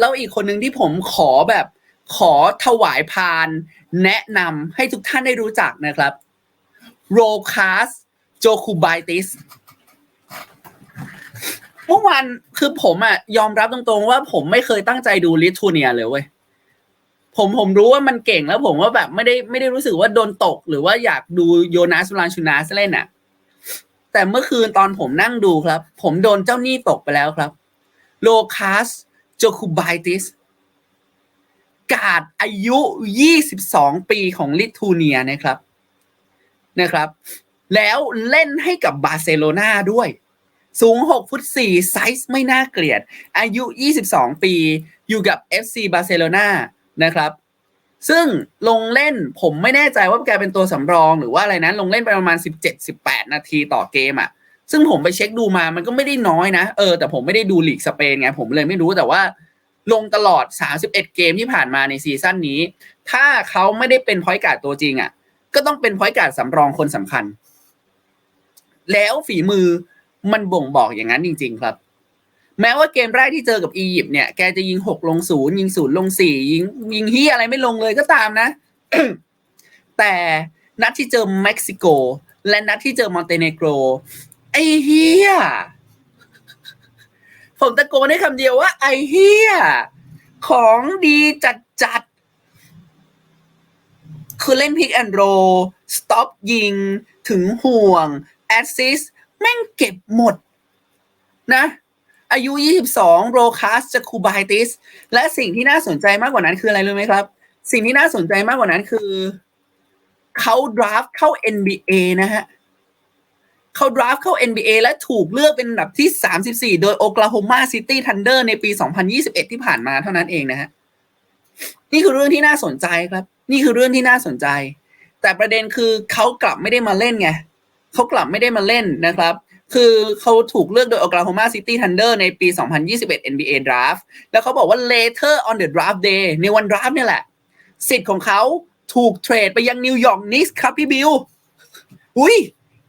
แล้วอีกคนหนึ่งที่ผมขอแบบขอถวายพาน แนะนำให้ทุกท่านได้รู้จักนะครับโรคัสโจคูไบติสเมื่อวานคือผมอะยอมรับตรงๆว่าผมไม่เคยตั้งใจดูลิทัวเนียเลยเว้ยผมผมรู้ว่ามันเก่งแล้วผมว่าแบบไม่ได้ไม่ได้รู้สึกว่าโดนตก หรือว่าอยากดูโยนาสลานชูนาสเล่นอะแต่เมื่อคืนตอนผมนั่งดูครับ ผมโดนเจ้าหนี้ตกไปแล้วครับโลคัส โจคูบไบติสกาดอายุ 22 ปีของลิทัวเนียนะครับนะครับ แล้วเล่นให้กับบาร์เซโลนาด้วย สูง 6 ฟุต 4 ไซส์ไม่น่าเกลียด อายุ 22 ปี อยู่กับ FC บาร์เซโลนานะครับ ซึ่งลงเล่นผมไม่แน่ใจว่าแกเป็นตัวสำรองหรือว่าอะไรนะลงเล่นไปประมาณ 17-18 นาทีต่อเกมอะ่ะ ซึ่งผมไปเช็คดูมามันก็ไม่ได้น้อยนะ เออแต่ผมไม่ได้ดูลีกสเปนไงผมเลยไม่รู้แต่ว่า ลงตลอด 31 เกมที่ผ่านมาในซีซั่นนี้ ถ้าเขาไม่ได้เป็นพอยต์การ์ดตัวจริงอะ่ะ ก็ต้องเป็นพอยต์การ์ดสำรองคนสำคัญ แล้วฝีมือมันบ่งบอกอย่างนั้นจริง ๆ ครับ แม้ว่าเกมแรกที่เจอกับอียิปต์เนี่ยแกจะยิง6ลงศูนย์ยิงศูนย์ลงสี่ยิง ยิงเฮียอะไรไม่ลงเลยก็ตามนะ แต่นัดที่เจอเม็กซิโก และนัดที่เจอมอนเตเนโกร ไอ้เฮียผมตะโกนได้คำเดียวว่า ไอ้เฮียของดีจัดจัดๆคือเล่นพิกแอนโรสต็อปยิง ถึงห่วง แอสซิส แม่งเก็บหมด นะ อายุ 22 โรคัสจะคูบายติส และสิ่งที่น่าสนใจมากกว่านั้นคืออะไรรู้ไหมครับ สิ่งที่น่าสนใจมากกว่านั้นคือ เขาดราฟเข้า NBA นะฮะเเขาดราฟเข้า NBA และถูกเลือกเป็นอันดับที่ 34 โดยโอคลาโฮมาซิตี้ทันเดอร์ในปี 2021 ที่ผ่านมาเท่านั้นเองนะฮะนี่คือเรื่องที่น่าสนใจครับ นี่คือเรื่องที่น่าสนใจ แต่ประเด็นคือเขากลับไม่ได้มาเล่นไงเขากลับไม่ได้มาเล่นนะครับ คือเขาถูกเลือกโดย Oklahoma City Thunder ในปี 2021 NBA Draft แล้วเขาบอกว่า later on the draft day ในวัน draft เนี่ยแหละ สิทธิ์ของเขาถูกเทรดไปยังนิวยอร์กนิกส์ครับพี่บิว อุ้ย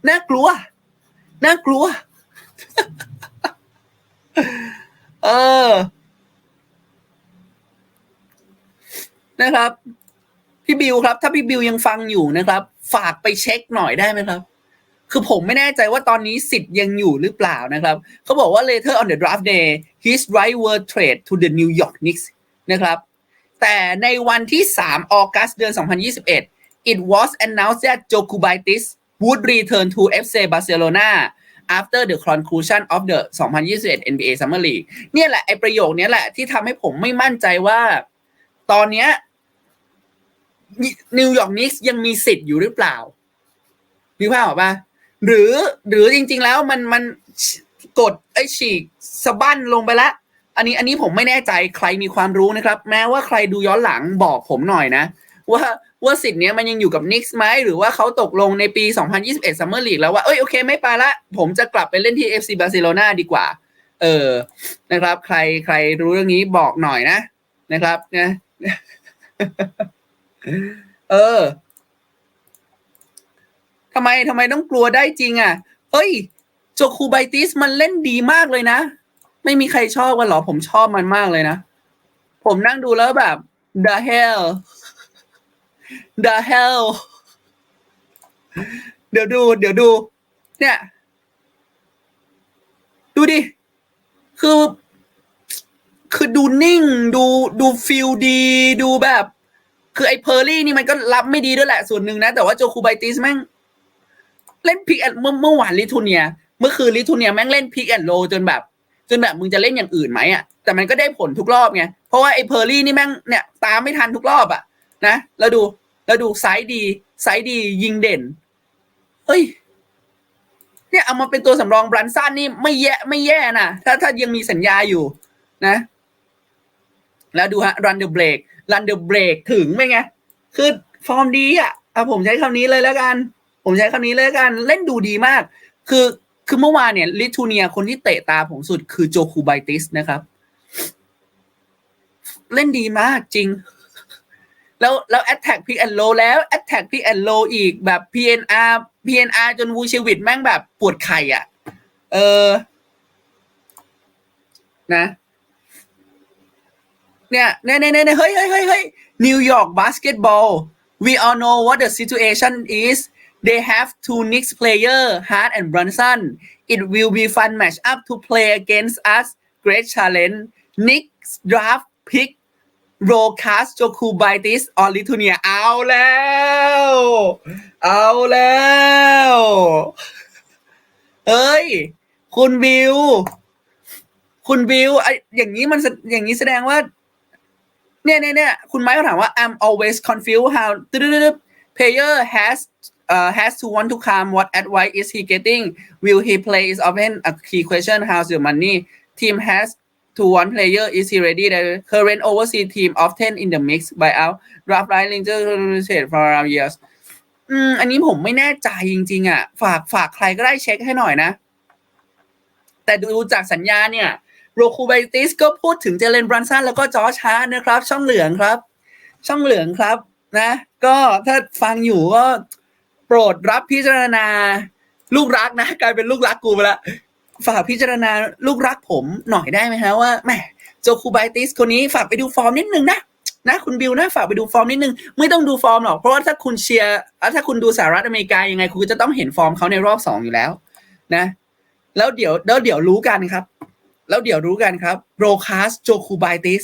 น่ากลัว น่ากลัว เออ นะครับ พี่บิวครับ ถ้าพี่บิวยังฟังอยู่นะครับ ฝากไปเช็คหน่อยได้ไหมครับ คือผมไม่แน่ใจว่าตอนนี้สิทธิ์ยังอยู่หรือเปล่านะครับ เขาบอกว่า later on the draft day his right were trade to the New York Knicks นะครับ แต่ในวันที่ 3 ออกัสเดือน 2021 it was announced that Jokubaitis would return to FC Barcelona after the conclusion of the 2021 NBA Summer League เนี่ยแหละไอประโยคนี้แหละที่ทำให้ผมไม่มั่นใจว่า ตอนเนี้ยนิวยอร์กนิกส์ยังมีสิทธิ์อยู่หรือเปล่านึกภาพออกปะหรือหรือจริง ๆ แล้วมันมันกดไอฉีกสะบั้นลงไปล้วอันนี้อันนี้ผมไม่แน่ใจใครมีความรู้นะครับ แม้ว่าใครดูย้อนหลังบอกผมหน่อยนะ ว่าว่าสิทธิ์เนี้ยมันยังอยู่กับนิกส์ไหมหรือว่าเขาตกลงในปี 2021 Summer League แล้วว่าเอ้ยโอเคไม่ไปละ ผมจะกลับไปเล่นที่ FC Barcelona ดีกว่า เออนะครับ ใครใครรู้เรื่องนี้บอกหน่อยนะ นะครับนะเออทำไมทำไมต้องกลัวได้จริงอะเฮ้ย โจคูไบติสมันเล่นดีมากเลยนะ ไม่มีใครชอบกันหรอ ผมชอบมันมากเลยนะ ผมนั่งดูแล้วแบบ the hell the hell เดี๋ยวดู เดี๋ยวดู เนี่ย ดูดิ คือ คือดูนิ่ง ดูดูฟิลดี ดูแบบ คือไอ้เพอร์ลี่นี่มันก็รับไม่ดีด้วยแหละส่วนหนึ่งนะ แต่ว่าโจคูไบติสแม่ง เล่นพิกแอนเมื่อเมื่อวานลิทูเนีย เมื่อคืนลิทูเนียแม่งเล่นพิกแอนโลจนแบบ จนแบบมึงจะเล่นอย่างอื่นไหมอะ แต่มันก็ได้ผลทุกรอบไง เพราะว่าไอ้เพอร์ลี่นี่แม่งเนี่ย ตามไม่ทันทุกรอบอะ นะ แล้วดู แล้วดูไซส์ดีไซส์ดียิงเด่นเฮ้ย เนี่ยเอามาเป็นตัวสำรองบรันซันนี่ไม่แย่ไม่แย่นะถ้าถ้ายังมีสัญญาอยู่นะ แล้วดูฮะ run the break run the break ถึงไหมไง คือฟอร์มดีอะเอาผมใช้คำนี้เลยแล้วกัน ผมใช้คำนี้เลยแล้วกัน เล่นดูดีมาก คือคือเมื่อวานเนี่ยลิทูเนียคนที่เตะตาผมสุดคือโจคูไบติสนะครับ เล่นดีมากจริง แล้วแล้วแอตแทกพิกแอนโลแล้วแอตแทกพิกแอนโลอีกแบบ PNR PNR จนวูเชวิดแม่งแบบปวดไข่อะ เออ นะ เนี่ยเนี่ยเนี่ยเฮ้ยเฮ้ยเฮ้ยเฮ้ย New York basketball we all know what the situation is they have two Knicks player Hart and Brunson it will be fun match up to play against us great challenge Knicks draft pick r o c a s Jokubaitis on Lithuania เอาแล้ว เอาแล้ว เอ้ย คุณบิว คุณบิวไออย่างนี้มันอย่างนี้แสดงว่า เนี่ยเนี่ยเนี่ยคุณไม้ก็ถามว่า I'm always confused how player has uh, has to want to come what advice is he getting will he play is often a key question how's your money team has to one player is he ready the current overseas team often in the mix by out draft right ranger trade for around years อืมอันนี้ผมไม่แน่ใจจริง ๆ อะ ฝากฝากใครก็ได้เช็คให้หน่อยนะ แต่ดูจากสัญญาเนี่ยโรคูไบติสก็พูดถึงเจเลนบรันสันแล้วก็จอชาร์นะครับ ช่องเหลืองครับ ช่องเหลืองครับนะ ก็ถ้าฟังอยู่ก็โปรดรับพิจารณาลูกรักนะ กลายเป็นลูกรักกูไปล้ว ฝากพิจารณาลูกรักผมหน่อยได้ไหมฮะว่าแหมโจคูไบติสคนนี้ฝากไปดูฟอร์มนิดนึงนะนะคุณบิวนะฝากไปดูฟอร์มนิดนึง ไม่ต้องดูฟอร์มหรอก เพราะว่าถ้าคุณเชียร์ถ้าคุณดูสหรัฐอเมริกายังไง คุณก็จะต้องเห็นฟอร์มเขาในรอบสองอยู่แล้ว นะ แล้วเดี๋ยวแล้วเดี๋ยวรู้กันครับ แล้วเดี๋ยวรู้กันครับโรคาสโจคูไบติส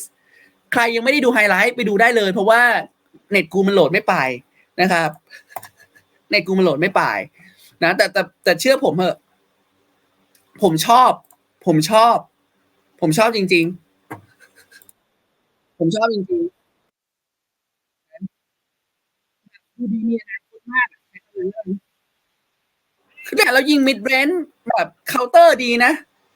ใครยังไม่ได้ดูไฮไลท์ไปดูได้เลย เพราะว่าเน็ตกูมันโหลดไม่ไปนะครับเน็ตกูมันโหลดไม่ไปนะแต่แต่แต่เชื่อผมเถอะ ผมชอบ ผมชอบ ผมชอบจริง ๆ ผมชอบจริงๆดูดีมีอนาคตมากคือเนี่ยเรายิงมิดเรนแบบเคาน์เตอร์ดีนะ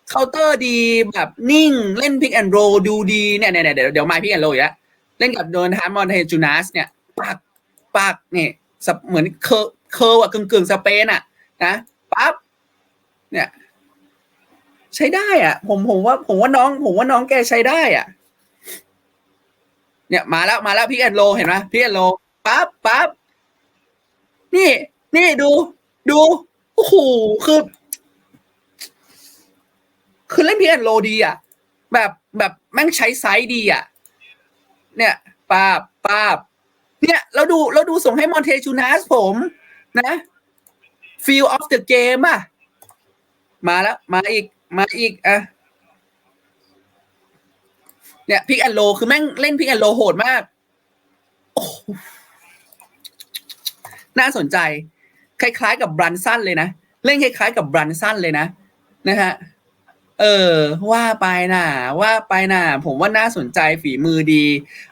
เคาน์เตอร์ดีแบบนิ่ง เล่นพิกแอนโรดูดีเนี่ยเนี่ยเดี๋ยวเดี๋ยวมาพิกแอนโรอีกแล้วเล่นกับโดนฮาร์มอนเฮจูนัสเนี่ยปักปักเนี่ยเหมือนเคอร์เคอร์อะกึ่งกึ่งสเปนอะนะปั๊บเนี่ย ใช้ได้อะ ผมผมว่า ผมว่าน้อง ผมว่าน้องแกใช้ได้อะ เนี่ยมาแล้วมาแล้วพิกแอนโลเห็นไหมพิกแอนโลปั๊บปั๊บนี่ นี่ดู ดูโอ้โหคือ คือเล่นพิกแอนโลดีอะ แบบแบบแม่งใช้ไซส์ดีอะ เนี่ยป้าบป้าบเนี่ย เราดูเราดูส่งให้มอนเทจูนัสผมนะ feel of the game อะ มาแล้ว มาอีก มาอีกอะเนี่ยพิกแอนโลคือแม่งเล่นพิกแอนโลโหดมากโอ้น่าสนใจ คล้ายๆกับบรันสันเลยนะ เล่นคล้ายๆกับบรันสันเลยนะ นะฮะเออ ว่าไปน่ะ ว่าไปน่ะ ผมว่าน่าสนใจฝีมือดี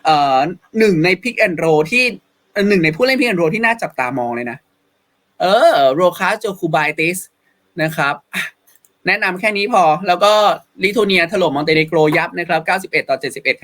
เอ่อหนึ่งในพิกแอนโรที่หนึ่งในผู้เล่นพิกแอนโรที่น่าจับตามองเลยนะ เออ โรคาโจคูไบติสนะครับ แนะนำแค่นี้พอ แล้วก็ลิทัวเนียถล่มมอนเตเนโกรยับนะครับ 91 ต่อ 71คะแนน